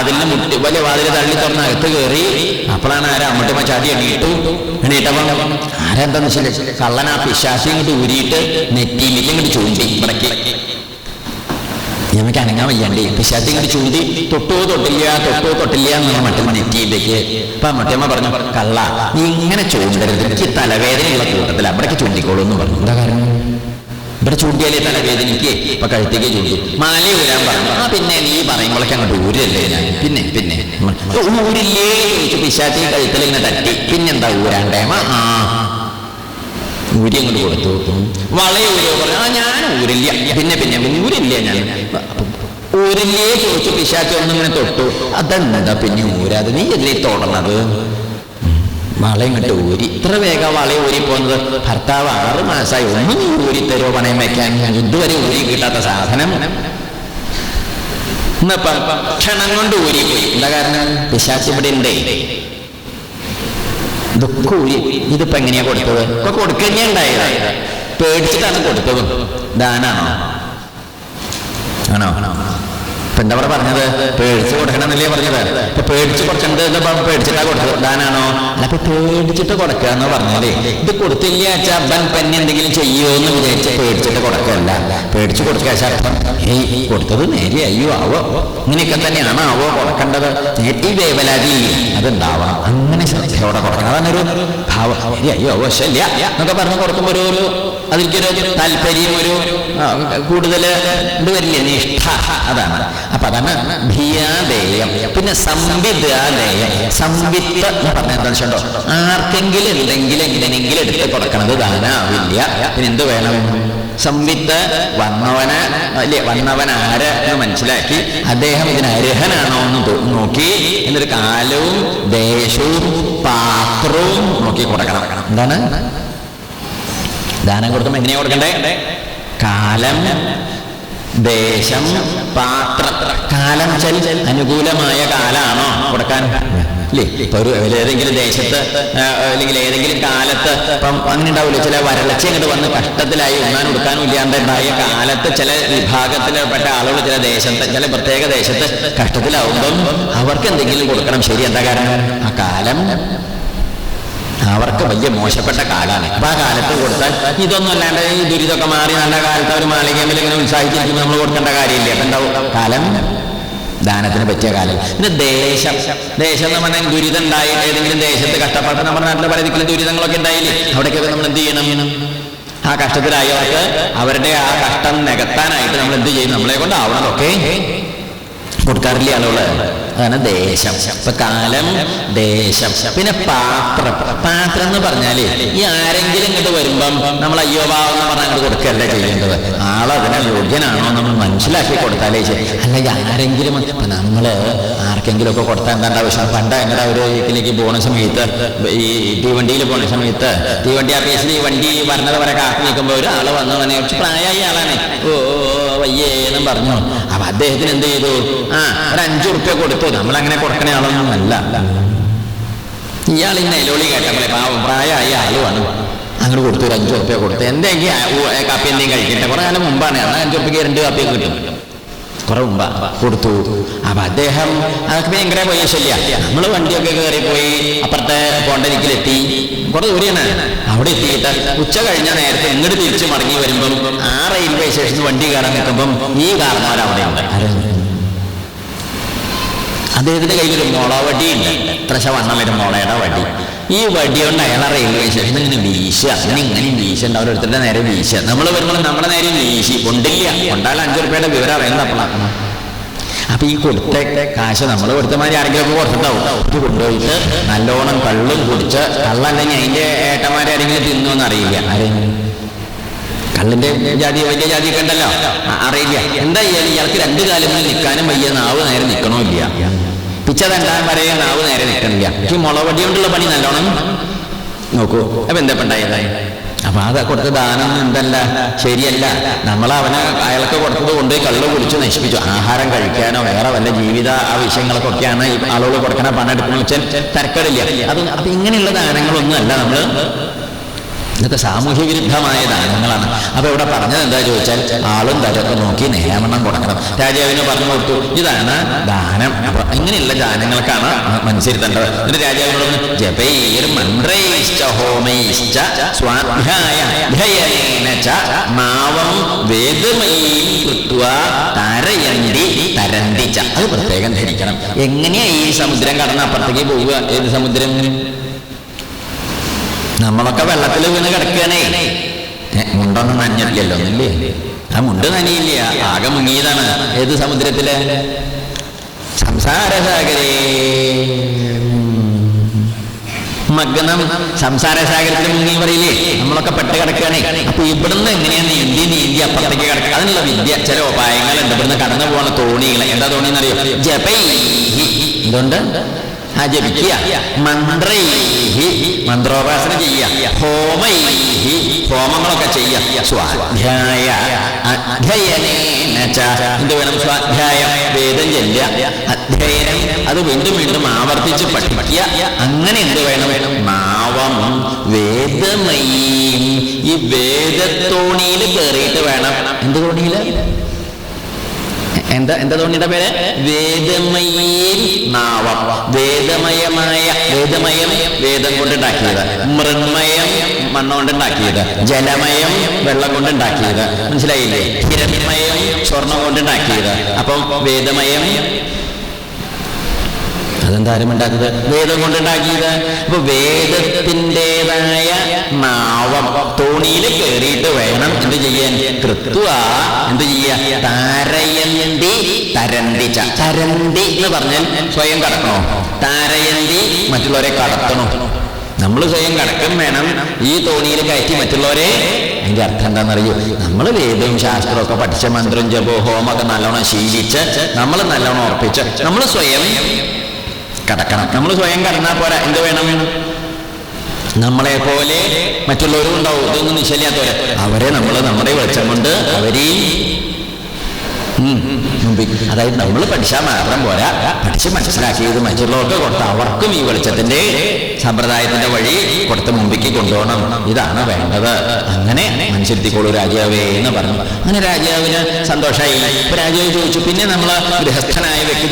വാതിലിന് മുട്ടി വലിയ വാതിൽ തള്ളി തുറന്ന് അകത്ത് കയറി അപ്പോഴാണ് ആരാ അമ്മട്ടിമ്മ ചാടി എണീട്ടു? എണീറ്റപ്പം ആരെന്താന്ന് വെച്ചാൽ കള്ളൻ ആ പിശാശി ഇങ്ങോട്ട് ഊരിയിട്ട് നെറ്റിയിലേക്ക് ഇങ്ങോട്ട് ചൂണ്ടി ഇവിടേക്ക് ഞമ്മക്ക് അനങ്ങാൻ വയ്യാണ്ടേ? പിശാശി ഇങ്ങോട്ട് ചൂണ്ടി തൊട്ടോ തൊട്ടില്ല തൊട്ടോ തൊട്ടില്ല എന്നുള്ള മട്ടമ്മ നെറ്റിയിലേക്ക്. അപ്പൊ ആ മറ്റമ്മ പറഞ്ഞു കള്ള നീ ഇങ്ങനെ ചൂണ്ടരുത്. എനിക്ക് തലവേദനയുള്ള കൂട്ടത്തിൽ അവിടേക്ക് ചൂണ്ടിക്കോളൂ എന്ന് പറഞ്ഞു. എന്താ കാരണം? ഇവിടെ ചൂണ്ടിയാലേ തല തലവേദനയ്ക്ക് ഇപ്പൊ കഴുത്തേക്ക് ചൂണ്ടി മാല ഊരാൻ പറഞ്ഞു. ആ പിന്നെ നീ പറയുമ്പോഴൊക്കെ അങ്ങോട്ട് ഊരല്ലേ ഞാൻ. പിന്നെ പിന്നെ. ഊരില്ലേ ചോദിച്ചു പിശാത്തി കഴുത്തിൽ ഇങ്ങനെ തട്ടി. പിന്നെന്താ ഊരാണ്ടേ? ആ ഊരി അങ്ങോട്ട് കൊടുത്തു. വളയെ ഊരോ പറഞ്ഞു. ആ ഞാൻ ഊരില്ല. പിന്നെ പിന്നെ ഊരില്ല ഞാൻ. ഊരില്ലേ ചോദിച്ചു പിശാച്ചി ഒന്നിങ്ങനെ തൊട്ടു. അതെന്താ പിന്നെ ഊരാതെ? നീ എതിരെ തൊടണത്? വള ഇങ്ങോട്ട് ഊരി ഇത്ര വേഗം വള ഊരി പോകുന്നത് ഭർത്താവ് ആറ് മാസമായി ഒന്നും നീ ഊരി തരുമോ പണയം വെക്കാൻ? ഇതുവരെ ഊരി കിട്ടാത്ത സാധനം. ക്ഷണം കൊണ്ട് ഊരിപ്പോയി. എന്താ കാരണം? പിശാച്ച് ഇവിടെ ഉണ്ടേ. ഇതൊക്കെ ഊരി. ഇതിപ്പോ എങ്ങനെയാ കൊടുത്തത്? ഇപ്പൊ കൊടുക്കന്നെ ഉണ്ടായത്. പേടിച്ചിട്ടാണ് കൊടുത്തത്. ദാനാണോ ആണോ? ഇപ്പൊ എന്താ പറയുക പറഞ്ഞത്? പേടിച്ച് കൊടുക്കണമെന്നല്ലേ പറഞ്ഞത്? ഇപ്പൊ പേടിച്ച് കൊടുക്കേണ്ടത് എന്താ പേടിച്ചിട്ടാ കൊടുത്തത്? ദാനാണോ അല്ല ഇപ്പൊ പേടിച്ചിട്ട് കൊടുക്കുക എന്ന് പറഞ്ഞാലേ ഇത് കൊടുത്തില്ല അച്ഛൻ പെന്നെ എന്തെങ്കിലും ചെയ്യുമോ എന്ന് വിചാരിച്ച് പേടിച്ചിട്ട് കൊടുക്കല്ല. പേടിച്ച് കൊടുക്കുക ശാസ്ത്രം ഏയ് കൊടുത്തത് നേരെ അയ്യോ ആവോ. ഇങ്ങനെയൊക്കെ തന്നെയാണോ ആവോ കൊടുക്കേണ്ടത്? ഈ വേവലാതി അതുണ്ടാവാം. അങ്ങനെ ശ്രദ്ധയോടെ കൊടുക്കണം. അതാണ് ഒരു ഭാവം. അയ്യോ അയ്യോ ആവശ്യമില്ല എന്നൊക്കെ പറഞ്ഞ് കൊടുക്കുമ്പോൾ ഒരു ഒരു അതിലേക്കൊരു താല്പര്യം ഒരു കൂടുതൽ ഇത് വരില്ലേ? നിഷ്ഠ. അതാണ്. അപ്പൊ അതാണ് ഭിയാദേയം. പിന്നെ സംവിധാനേയം സംവിത്ത് എന്ന് പറഞ്ഞ എന്താ വെച്ചോ ആർക്കെങ്കിലും എന്തെങ്കിലും എങ്ങനെയെങ്കിലും എടുത്ത് കൊടുക്കണത് ദാനാവില്ല പിന്നെ എന്ത് വേണം? സംവിത്ത് വന്നവന് അല്ലേ വന്നവൻ ആര് എന്ന് മനസ്സിലാക്കി അദ്ദേഹം ഇതിന് അർഹനാണോ എന്ന് നോക്കി. എന്നൊരു കാലവും ദേശവും പാത്രവും നോക്കി കൊടുക്കണം. എന്താണ്? ദാനം കൊടുക്കുമ്പോൾ എങ്ങനെയാ കൊടുക്കണ്ടേ? കാലം ദേശം പാത്രം കാലം ചെൽ അനുകൂലമായ കാലാണോ? കൊടുക്കാൻ. ഏതെങ്കിലും ദേശത്ത് അല്ലെങ്കിൽ ഏതെങ്കിലും കാലത്ത് ഇപ്പം അങ്ങനെ ചില വരൾച്ച ഇങ്ങോട്ട് വന്ന് കഷ്ടത്തിലായി ഉണ്ണാൻ കൊടുക്കാനും ഇല്ലാണ്ട് ഉണ്ടായ കാലത്ത് ചില വിഭാഗത്തിൽപ്പെട്ട ആളുകൾ ചില ദേശത്ത് ചില പ്രത്യേക ദേശത്ത് കഷ്ടത്തിലാവുമ്പം അവർക്ക് എന്തെങ്കിലും കൊടുക്കണം. ശരി എന്താ കാരണം? ആ കാലം അവർക്ക് വലിയ മോശപ്പെട്ട കാലാണ്. അപ്പൊ ആ കാലത്ത് കൊടുത്താൽ ഇതൊന്നും അല്ലാണ്ട് ഈ ദുരിതമൊക്കെ മാറി നല്ല കാലത്ത് ഒരു മാളികയിൽ ഇങ്ങനെ ഉത്സാഹിച്ചിരിക്കുമ്പോൾ നമ്മൾ കൊടുക്കേണ്ട കാര്യമില്ല? അപ്പൊ എന്താവും? കാലം ദാനത്തിന് പറ്റിയ കാലം. പിന്നെ ദേശം. ദേശം എന്ന് പറഞ്ഞാൽ ദുരിതം ഉണ്ടായി ഏതെങ്കിലും ദേശത്ത് കഷ്ടപ്പെട്ട് നമ്മുടെ നാട്ടിലെ പല ദിക്കിലും ദുരിതങ്ങളൊക്കെ ഉണ്ടായില്ലേ? അവിടേക്കൊക്കെ നമ്മൾ എന്ത് ചെയ്യണം? ആ കഷ്ടത്തിലായവർക്ക് അവരുടെ ആ കഷ്ടം നികത്താനായിട്ട് നമ്മൾ എന്ത് ചെയ്യും? നമ്മളെ കൊണ്ടാവണതൊക്കെ കൊടുക്കാറില്ല ആളുകൾ അതാണ് ദേശം. ഇപ്പൊ കാലം ദേശം. പിന്നെ പാത്രം. പാത്രം എന്ന് പറഞ്ഞാൽ ഈ ആരെങ്കിലും ഇങ്ങോട്ട് വരുമ്പം നമ്മൾ അയ്യോ ഭാവം എന്ന് പറഞ്ഞാൽ അങ്ങോട്ട് കൊടുക്കല്ല ചെയ്യേണ്ടത്. ആളതിനെ യോഗ്യനാണോ നമ്മൾ മനസ്സിലാക്കി കൊടുത്താലേ ശരി അല്ലെങ്കിൽ ആരെങ്കിലും ഇപ്പൊ നമ്മൾ ആർക്കെങ്കിലും ഒക്കെ കൊടുത്താൽ എന്താ ആവശ്യം പണ്ട് എങ്ങനെ ഒരു വീട്ടിലേക്ക് പോണ സമയത്ത് ഈ തീവണ്ടിയിൽ പോണ സമയത്ത് തീവണ്ടി ആഫീസിൽ ഈ വണ്ടി പറഞ്ഞത് വരെ കാത്തു നിൽക്കുമ്പോൾ ഒരാൾ വന്നു പറഞ്ഞാൽ പ്രായമായ ആളാണ്. ഓ വയ്യേ എന്നും പറഞ്ഞു. അപ്പൊ അദ്ദേഹത്തിന് എന്ത് ചെയ്തു? ആ ഒരു അഞ്ചു റുപ്യ കൊടുത്തു. നമ്മൾ അങ്ങനെ കൊടുക്കണ ആളൊന്നുമല്ല. ഇയാൾ ഇന്ന എലോളി കേട്ടപ്പോഴേ പാവം പ്രായമായ ആളുമാണ് അങ്ങോട്ട് കൊടുത്തു ഒരു അഞ്ചു റുപ്യ കൊടുത്തു. എന്തെങ്കിലും കാപ്പി എന്തെങ്കിലും കഴിക്കട്ടെ. കുറെ കാലം മുമ്പാണ്. അന്ന് അഞ്ചു റുപ്യക്ക് രണ്ട് കാപ്പിയൊക്കെ കിട്ടും. കുറെ മുമ്പാ കൊടുത്തു. അപ്പൊ അദ്ദേഹം അതൊക്കെ ഭയങ്കര വയസ്സില്ല നമ്മൾ വണ്ടിയൊക്കെ കയറി പോയി അപ്പുറത്തെ പോണ്ടരിക്കലെത്തി കുറെ ദൂരെയാണ്. അവിടെ എത്തിയിട്ട് ഉച്ച കഴിഞ്ഞ നേരത്തെ എങ്ങോട്ട് തിരിച്ചു മടങ്ങി വരുമ്പം ആ റെയിൽവേ സ്റ്റേഷനിൽ വണ്ടി കയറാൻ നിൽക്കുമ്പം ഈ കാരണവർ അവിടെ ഉണ്ട് അദ്ദേഹത്തിന്റെ കയ്യിൽ ഒരു മുള വണ്ടി ഉണ്ട് എത്ര വണ്ണം വരും മുളയുടെ വടി. ഈ വടി കൊണ്ട് അയാളെ റെയിൽവേ സ്റ്റേഷനിൽ ഇങ്ങനെ വീശ അങ്ങനെ ഇങ്ങനെ വീശുണ്ട് അവരോരുത്തരുടെ നേരെ വീശ നമ്മൾ വരുമ്പോൾ നമ്മുടെ നേരെ വീശി. കൊണ്ടില്ല. കൊണ്ടാൽ അഞ്ചു റുപ്യയുടെ വിവരം അറിയുന്നത് അപ്പോഴാണ് അപ്പൊ ഈ കൊടുത്ത കാശ് നമ്മൾ കൊടുത്ത മാതിരി ആരെങ്കിലും കൊടുത്തിട്ടാവും ഇത് കൊണ്ടുപോയിട്ട് നല്ലോണം കള്ളും കുടിച്ച് കള്ളല്ലെങ്കിൽ അതിന്റെ ഏട്ടന്മാരെ ആരെങ്കിലും തിന്നു എന്നറിയില്ല ആരെങ്കിലും കള്ളിന്റെ ജാതി വലിയ ജാതി ഉണ്ടല്ലോ. ആ, അറിയില്ല. എന്താ ഇയാൾക്ക് രണ്ടു കാലങ്ങളിൽ നിൽക്കാനും വയ്യ നാവ് നേരെ നിൽക്കണമില്ല പിച്ച തണ്ടാൻ വരെ നാവ് നേരെ നിൽക്കണില്ല. ഈ മുളവടി കൊണ്ടുള്ള പണി നല്ലോണം നോക്കൂ. അപ്പൊ എന്താ ഉണ്ടായതായി അപ്പൊ അത് കൊടുത്ത ദാനം എന്തല്ല ശരിയല്ല. നമ്മൾ അവനെ അയാൾക്ക് കൊടുത്തത് കൊണ്ട് കള്ള് കുടിച്ച് നശിപ്പിച്ചു. ആഹാരം കഴിക്കാനോ വേറെ വല്ല ജീവിത ആവശ്യങ്ങൾക്കൊക്കെയാണ് ആളുകൾ കൊടുക്കണ പണം എടുക്കണമെന്ന് വെച്ചാൽ തരക്കടില്ല. അത് അപ്പൊ ഇങ്ങനെയുള്ള ദാനങ്ങളൊന്നും അല്ല നമ്മൾ ഇതൊക്കെ സാമൂഹ്യ വിരുദ്ധമായ ദാനങ്ങളാണ്. അപ്പൊ ഇവിടെ പറഞ്ഞത് എന്താ ചോദിച്ചാൽ ആളും തരൊക്കെ നോക്കി നേമണം കൊടുക്കണം. രാജാവിന് പറഞ്ഞു കൊടുത്തു ഇതാണ് ദാനം. അപ്പൊ ഇങ്ങനെയുള്ള ദാനങ്ങൾക്കാണ് മനസ്സിരുത്തേണ്ടത് എന്നിട്ട് രാജാവിനോട് ജപൈർ മന്ത്രൈശ്ച ഹോമൈശ്ച സ്വാധ്യായ നാവം വേദമയീം കൃത്വാ താരയന്തി തരന്തി അത് പ്രത്യേകം ധരിക്കണം. എങ്ങനെയാ ഈ സമുദ്രം കടന്ന് അപ്പുറത്തേക്ക് പോവുക? ഏത് സമുദ്രം നമ്മളൊക്കെ വെള്ളത്തിൽ വീണ് കിടക്കുകയാണേ. മുണ്ടൊന്നും നനഞ്ഞിട്ടില്ലല്ലോ ഒന്നില്ലേ ആ മുണ്ട് നനിയില്ല ആകെ മുങ്ങിയതാണ്. ഏത് സമുദ്രത്തിൽ? സംസാരസാഗരേ. മഗ്നം സംസാരസാഗരത്തിൽ മുങ്ങി പറയില്ലേ? നമ്മളൊക്കെ പെട്ട് കിടക്കുകയാണേ. അപ്പൊ ഇവിടുന്ന് എങ്ങനെയാ നീന്തി നീന്തി അപ്പുറത്തേക്ക് കിടക്കുക? അതിനുള്ള വിദ്യ ചില ഉപായങ്ങളുണ്ട് ഇവിടുന്ന് കടന്നു പോകുന്ന തോണികൾ എന്താ തോണി എന്നറിയോ ജപൈ. എന്തുകൊണ്ട് ജപിക്കുക മന്ത്രൈഹി മന്ത്രോപാസന ചെയ്യുക. ഹോമൈഹി ഹോമങ്ങളൊക്കെ ചെയ്യുക. സ്വാധ്യായ അധ്യയനേന ച. എന്ത് വേണം? സ്വാധ്യായം. വേദം ചെല്ലുക. അധ്യയനം. അത് വീണ്ടും വീണ്ടും ആവർത്തിച്ച് പഠിക്കുക. അങ്ങനെ എന്ത് വേണം? വേണം നാവം വേദമയീം. ഈ വേദത്തോണിയിൽ കയറിയിട്ട് വേണം. എന്ത് തോണിയിൽ എന്താ എന്താ തോന്നിയുടെ പേര്? വേദമയീൻ നാവം. വേദമയമായ വേദമയം വേദം കൊണ്ട് ഉണ്ടാക്കിയത് മൃണ്മയം മണ്ണ മണ്ണ് കൊണ്ടുണ്ടാക്കിയത് ജലമയം വെള്ളം കൊണ്ട് ഉണ്ടാക്കിയത് മനസ്സിലായില്ലേ? ഹിരൺമയം സ്വർണം കൊണ്ട് ഉണ്ടാക്കിയത് അപ്പം വേദമയം അതെന്താ ആരും വേദം കൊണ്ടുണ്ടാക്കിയത്. അപ്പൊ വേദത്തിന്റെതായ നാവം തോണിയിൽ കയറിയിട്ട് വേണം എന്ത് ചെയ്യാൻ. കൃത്വ എന്ത് ചെയ്യാ? താരയന്തി തരന്തി തരന്തി എന്ന് പറഞ്ഞാൽ സ്വയം കടക്കണോ? താരയന്തി മറ്റുള്ളവരെ കടത്തണോ? നമ്മൾ സ്വയം കടക്കും വേണം. ഈ തോണിയിൽ കയറ്റി മറ്റുള്ളവരെ അതിന്റെ അർത്ഥം എന്താണെന്നറിയോ? നമ്മൾ വേദവും ശാസ്ത്രവും ഒക്കെ പഠിച്ച മന്ത്രം ജപോ ഹോമൊക്കെ നല്ലോണം ശീലിച്ച് നമ്മൾ നല്ലോണം ഉറപ്പിച്ച് നമ്മൾ സ്വയം കടക്കണം. നമ്മൾ സ്വയം കടന്നാൽ പോരാ. എന്ത് വേണം നമ്മളെ പോലെ മറ്റുള്ളവരും ഉണ്ടാവും. ഇതൊന്നും നിശ്ചയില്ലാത്തവരെ അവരെ നമ്മൾ നമ്മുടെ വെളിച്ചം കൊണ്ട് അവരെയും അതായത് നമ്മൾ പഠിച്ചാൽ മാത്രം പോരാ. പഠിച്ച് മനസ്സിലാക്കിയത് മറ്റുള്ളവർക്ക് കൊടുത്ത അവർക്കും ഈ വെളിച്ചത്തിന്റെ സമ്പ്രദായത്തിന്റെ വഴി കൊടുത്ത് മുമ്പിക്ക് കൊണ്ടുപോകണം. ഇതാണ് വേണ്ടത്. അങ്ങനെ മനുഷ്യരുത്തിക്കോളൂ രാജാവേ എന്ന് പറഞ്ഞു. അങ്ങനെ രാജാവിന് സന്തോഷമായി ഇപ്പൊ രാജാവ് ചോദിച്ചു പിന്നെ നമ്മൾ ഗൃഹസ്ഥനായ വ്യക്തി